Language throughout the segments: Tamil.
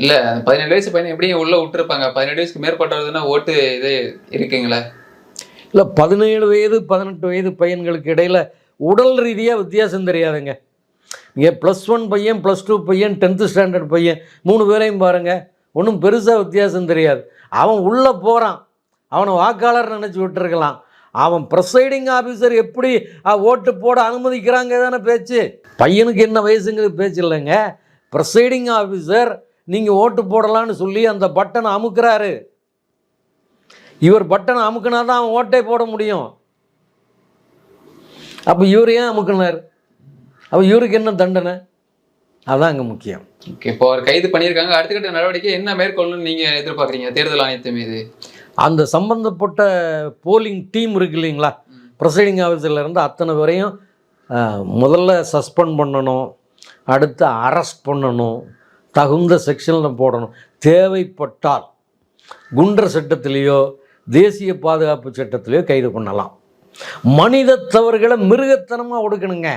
இல்லை அந்த பதினேழு வயசு பையனை எப்படியும் உள்ளே விட்டுருப்பாங்க. பதினேழு வயசுக்கு மேற்பட்டதுன்னா ஓட்டு இது இருக்குங்களே? இல்லை பதினேழு வயது பதினெட்டு வயது பையன்களுக்கு இடையில் உடல் ரீதியாக வித்தியாசம் தெரியாதுங்க. நீங்கள் ப்ளஸ் ஒன் பையன் ப்ளஸ் டூ பையன் டென்த்து ஸ்டாண்டர்ட் பையன் மூணு பேரையும் பாருங்கள் ஒன்றும் பெருசாக வித்தியாசம் தெரியாது. அவன் உள்ளே போகிறான் அவனை வாக்காளர் நினச்சி விட்டுருக்கலாம். அவன் ப்ரொசைடிங் ஆஃபீஸர் எப்படி ஓட்டு போட அனுமதிக்கிறாங்க தானே பேச்சு? பையனுக்கு என்ன வயசுங்கிறது பேச்சு இல்லைங்க. ப்ரொசைடிங் ஆஃபீஸர் நீங்கள் ஓட்டு போடலான்னு சொல்லி அந்த பட்டனை அமுக்குறாரு. இவர் பட்டனை அமுக்குனா தான் அவன் ஓட்டே போட முடியும். அப்போ இவர் ஏன் அமுக்குனார்? அப்போ இவருக்கு என்ன தண்டனை? அதான் அங்கே முக்கியம். இப்போ அவர் கைது பண்ணியிருக்காங்க. அடுத்த கட்ட நடவடிக்கை என்ன மேற்கொள்ளணும்னு நீங்க எதிர்பார்க்குறீங்க? தேர்தல் ஆணையத்து மீது. அந்த சம்பந்தப்பட்ட போலிங் டீம் இருக்கு இல்லைங்களா? ப்ரொசைடிங் ஆஃபீஸர்ல இருந்து அத்தனை பேரையும் ஆஹ், முதல்ல சஸ்பெண்ட் பண்ணணும் அடுத்து அரெஸ்ட் பண்ணணும். தகுந்த செக்ஷனில் போடணும். தேவைப்பட்டால் குண்டர் சட்டத்திலேயோ தேசிய பாதுகாப்பு சட்டத்திலேயோ கைது பண்ணலாம். மனித தவறுகளை மிருகத்தனமாக ஒடுக்கணுங்க.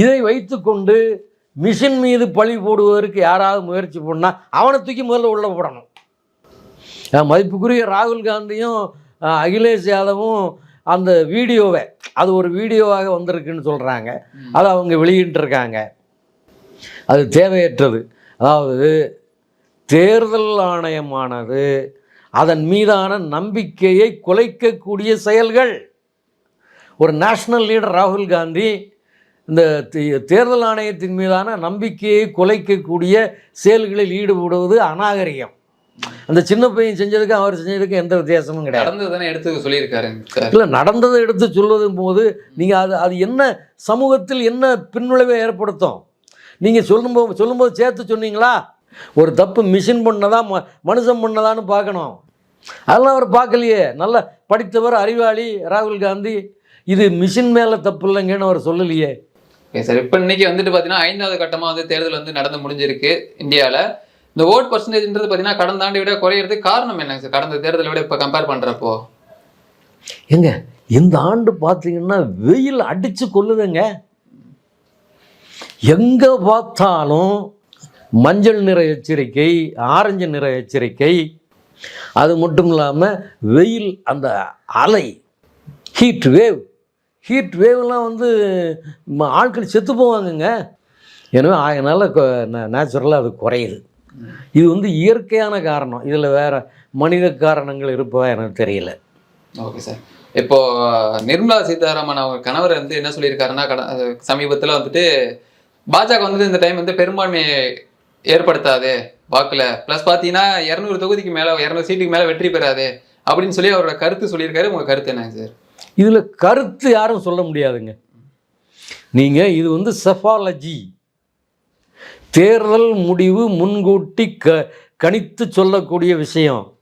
இதை வைத்துக்கொண்டு மிஷின் மீது பழி போடுவதற்கு யாராவது முயற்சி பண்ணால் அவனை தூக்கி முதல்ல உள்ள போடணும். மதிப்புக்குரிய ராகுல் காந்தியும் அகிலேஷ் யாதவும் அந்த வீடியோவை அது ஒரு வீடியோவாக வந்திருக்குன்னு சொல்கிறாங்க அதை அவங்க வெளியிட்டிருக்காங்க. அது தேவையற்றது. அதாவது தேர்தல் ஆணையமானது அதன் மீதான நம்பிக்கையை குலைக்கக்கூடிய செயல்கள். ஒரு நேஷனல் லீடர் ராகுல் காந்தி இந்த தேர்தல் ஆணையத்தின் மீதான நம்பிக்கையை குலைக்கக்கூடிய செயல்களில் ஈடுபடுவது அநாகரிகம். அந்த சின்ன பையன் செஞ்சதுக்கு அவர் செஞ்சதுக்கு எந்த வித்தியாசமும் கிடையாது. நடந்தது எடுத்து சொல்லியிருக்காரு இல்லை நடந்ததை எடுத்து சொல்வதும் போது நீங்கள் அது அது என்ன சமூகத்தில் என்ன பின்விளைவை ஏற்படுத்தும்? நீங்கள் சொல்லும்போது சொல்லும்போது சேர்த்து சொன்னீங்களா? ஒரு தப்பு மிஷின் பண்ணதா ம மனுஷன் பண்ணதான்னு பார்க்கணும். அதெல்லாம் அவர் பார்க்கலையே. நல்ல படித்தவர் அறிவாளி ராகுல் காந்தி. இது மிஷின் மேலே தப்பு இல்லைங்கன்னு அவர் சொல்லலையே. ஓகே சார் இப்போ இன்னைக்கு வந்துட்டு பார்த்தீங்கன்னா ஐந்தாவது கட்டமாக வந்து தேர்தல் வந்து நடந்து முடிஞ்சிருக்கு இந்தியாவில் இந்த ஓட் பர்சன்டேஜ்ன்றது பார்த்தீங்கன்னா கடந்த ஆண்டை விட குறையிறதுக்கு காரணம் என்னங்க சார் கடந்த தேர்தலை விட இப்போ கம்பேர் பண்ணுறப்போ ஏங்க இந்த ஆண்டு பார்த்தீங்கன்னா வெயில் அடித்து கொல்லுதுங்க. எங்கே பார்த்தாலும் மஞ்சள் நிற எச்சரிக்கை ஆரஞ்சு நிற எச்சரிக்கை அது மட்டும் இல்லாமல் வெயில் அந்த அலை ஹீட் வேவ் ஹீட் வேவ்லாம் வந்து ஆட்கள் செத்து போவாங்கங்க. எனவே அதனால் நேச்சுரலாக அது குறையுது. இது வந்து இயற்கையான காரணம். இதில் வேறு மனித காரணங்கள் இருப்பதா எனக்கு தெரியல. Okay sir. இப்போ நிர்மலா சீதாராமன் அவங்க கணவர் வந்து என்ன சொல்லியிருக்காருன்னா கட சமீபத்தில் வந்துட்டு பாஜக வந்து இந்த டைம் வந்து பெரும்பான்மையை ஏற்படுத்தாது. வாக்குல. ப்ளஸ் பார்த்தீங்கன்னா இரநூறு தொகுதிக்கு மேலே இரநூறு சீட்டுக்கு மேலே வெற்றி பெறாது. அப்படின்னு சொல்லி அவரோட கருத்து சொல்லியிருக்காரு. உங்க கருத்து என்னங்க சார்? இதில் கருத்து யாரும் சொல்ல முடியாதுங்க. நீங்கள் இது வந்து செஃபாலஜி. தேர்தல் முடிவு முன்கூட்டி க கணித்து சொல்லக்கூடிய விஷயம்.